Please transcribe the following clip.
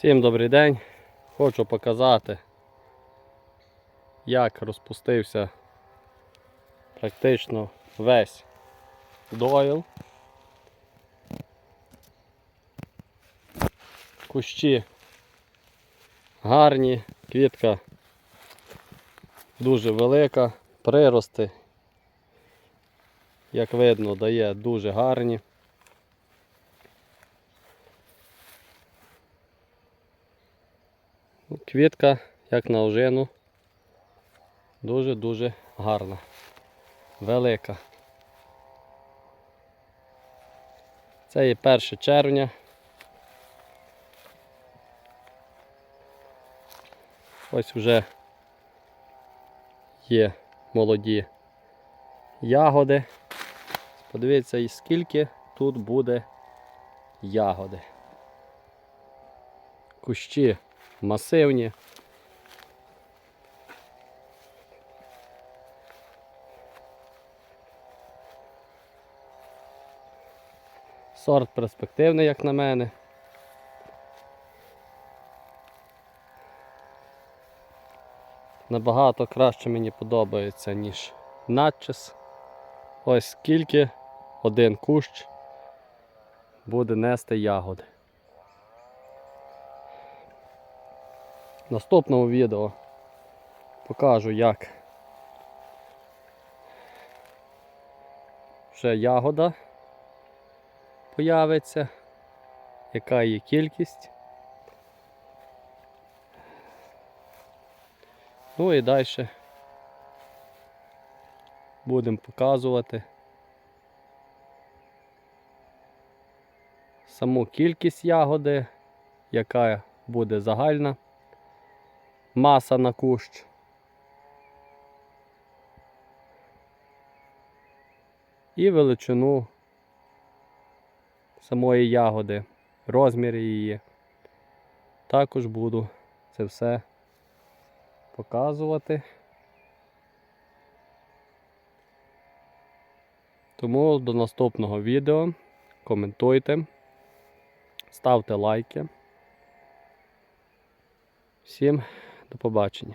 Всім добрий день. Хочу показати, як розпустився практично весь дойл. Кущі гарні, квітка дуже велика, прирости, як видно, дає дуже гарні. Квітка, як на ожину, дуже-дуже гарна, велика. Це є 1 червня. Ось вже є молоді ягоди. Подивіться, і скільки тут буде ягоди. Кущі масивні. Сорт перспективний, як на мене. Набагато краще мені подобається, ніж надчис. Ось скільки один кущ буде нести ягоди. В наступному відео покажу, як вже ягода появиться, яка її кількість. Ну і далі будемо показувати саму кількість ягоди, яка буде загальна маса на кущ. І величину самої ягоди, розмір її. Також буду це все показувати. Тому до наступного відео коментуйте, ставте лайки. Всім до побачення.